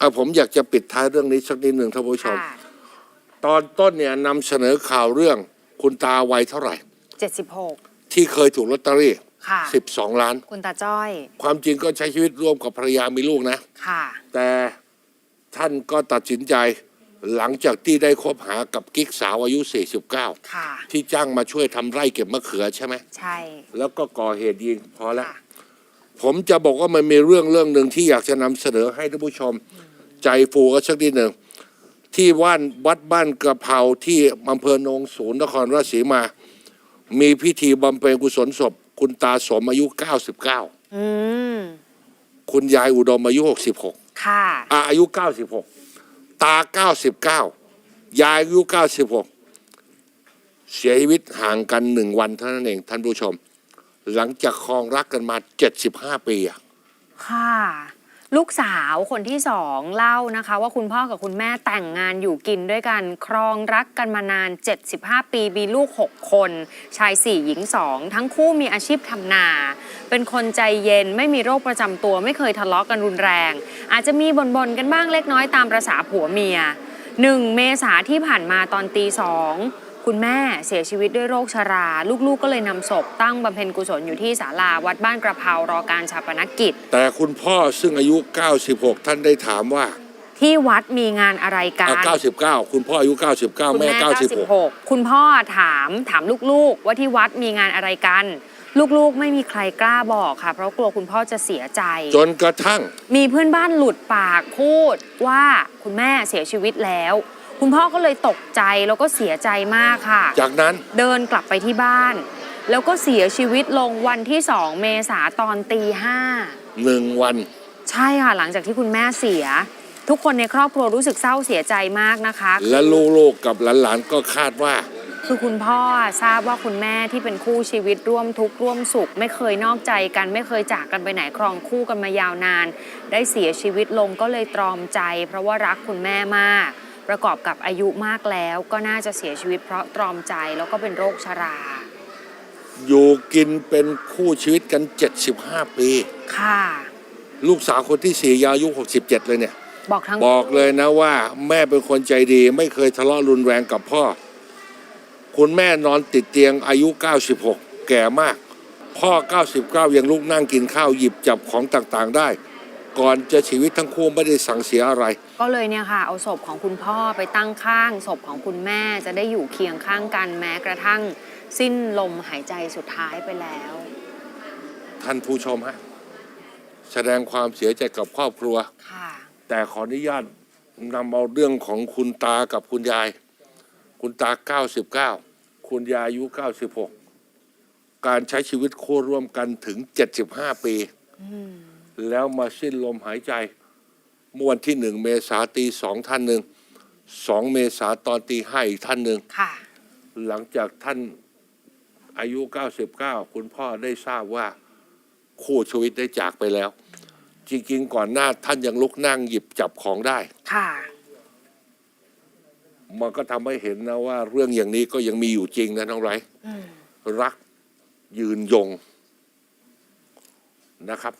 อะผมอยากจะปิดท้ายเรื่องนี้สักนิดหนึ่งท่านผู้ชมค่ะตอนต้นเนี่ยนำเสนอข่าวเรื่องคุณตาวัยเท่าไหร่ 76 ที่เคยถูกลอตเตอรี่ ค่ะ 12 ล้าน คุณตาจ้อย ความจริงก็ใช้ชีวิตร่วมกับภรรยามีลูกนะ ค่ะ แต่ท่านก็ตัดสินใจหลังจากที่ได้คบหากับกิ๊กสาวอายุ 49 ค่ะ ที่จ้างมาช่วยทำไร่เก็บมะเขือใช่ไหม ใช่ แล้วก็ก่อเหตุยิงพอแล้วค่ะ ผมจะบอกว่ามันมีเรื่องเรื่องหนึ่งที่อยากจะนำเสนอให้ท่านผู้ชมใจฟูกันสักนิดหนึ่งที่ว่านวัดบ้านกระเพราที่อำเภอโนงสูนนครราชสีมา มีพิธีบำเพ็ญกุศลศพ คุณตาสมอายุ 99อืมคุณยายอุดมอายุ 66 ค่ะอาอายุ 96 ตา 99 ยายอายุ 96 เสียชีวิตห่างกันหนึ่งวันเท่านั้นเองท่านผู้ชม หลังจากครองรักกันมา 75 ปีอะค่ะ ลูกสาวคนที่สองเล่านะคะ ว่าคุณพ่อกับคุณแม่แต่งงานอยู่กินด้วยกัน ครองรักกันมานาน 75 ปีมีลูก 6 คน ชาย 4 หญิง 2 ทั้งคู่มีอาชีพทำนา เป็นคนใจเย็นไม่มีโรคประจำตัวไม่เคยทะเลาะกันรุนแรง อาจจะมีบ่นๆกันบ้างเล็กน้อยตามประษาผัวเมีย 1 เมษาที่ผ่านมาตอนตีสอง คุณแม่เสียชีวิตด้วยโรคชรา ลูกๆ ก็เลยนำศพตั้งบำเพ็ญกุศลอยู่ที่ศาลาวัดบ้านกระเพรารอการชาปนกิจ แต่คุณพ่อซึ่งอายุ 96 ท่านได้ถามว่าที่วัดมีงานอะไรกันอะ99 คุณพ่ออายุ 99 คุณแม่ แม่96 96 คุณพ่อถามถามลูกๆ ว่าที่วัดมีงานอะไรกัน ลูกๆ ไม่มีใครกล้าบอกค่ะ เพราะกลัวคุณพ่อจะเสียใจจนกระทั่ง มีเพื่อนบ้านหลุดปากพูดว่าคุณแม่เสียชีวิตแล้ว คุณพ่อก็เลยตกใจแล้วก็เสียใจมากค่ะ จากนั้นเดินกลับไปที่บ้าน แล้วก็เสียชีวิตลงวันที่ 2 เมษาตอนตีห้า1วัน ใช่ค่ะหลังจากที่คุณแม่เสีย ทุกคนในครอบครัวรู้สึกเศร้าเสียใจมากนะคะ และลูกๆกับหลานๆก็คาดว่า คือคุณพ่อทราบว่าคุณแม่ที่เป็นคู่ชีวิตร่วมทุกข์ร่วมสุข ไม่เคยนอกใจกันไม่เคยจากกันไปไหนครองคู่กันมายาวนาน ได้เสียชีวิตลงก็เลยตรอมใจ เพราะว่ารักคุณแม่มาก ประกอบกับอายุมากแล้วก็น่าจะเสียชีวิตเพราะตรอมใจแล้วก็เป็นโรคชรา อยู่กินเป็นคู่ชีวิตกัน 75 ปี ค่ะ ลูกสาวคนที่สี่ยาอายุ 67 เลยเนี่ย บอกทั้งบอกเลยนะว่า แม่เป็นคนใจดีไม่เคยทะเลาะรุนแรงกับพ่อ คุณแม่นอนติดเตียงอายุ 96 แก่มาก พ่อ 99 ยังลุกนั่งกินข้าวหยิบจับของต่างๆได้ ก่อนจะชีวิตทั้งคู่ไม่ได้สั่งเสียอะไร ก็เลยเนี่ยค่ะ เอาศพของคุณพ่อไปตั้งข้างศพของคุณแม่จะได้อยู่เคียงข้างกันแม้กระทั่ง สิ้นลมหายใจสุดท้ายไปแล้ว ท่านผู้ชมฮะแสดงความเสียใจกับครอบครัว ค่ะ แต่ขออนุญาตนำเอาเรื่องของคุณตากับคุณยาย คุณตา 99 คุณยายอายุ 96 การใช้ชีวิตคู่ร่วมกันถึง 75 ปี แล้วมาสิ้นลมหายใจเมื่อวันที่หนึ่งเมษาตีสองท่านหนึ่งสองเมษาตอนตีห้าอีกท่านหนึ่งค่ะ หลังจากท่านอายุ 99 คุณพ่อได้ทราบว่าคู่ชีวิตได้จากไปแล้ว จริงๆ ก่อนหน้าท่านยังลุกนั่งหยิบจับของได้ ค่ะ มันก็ทำให้เห็นนะว่า เรื่องอย่างนี้ก็ยังมีอยู่จริงนะน้องไรอืม รักยืนยงนะครับ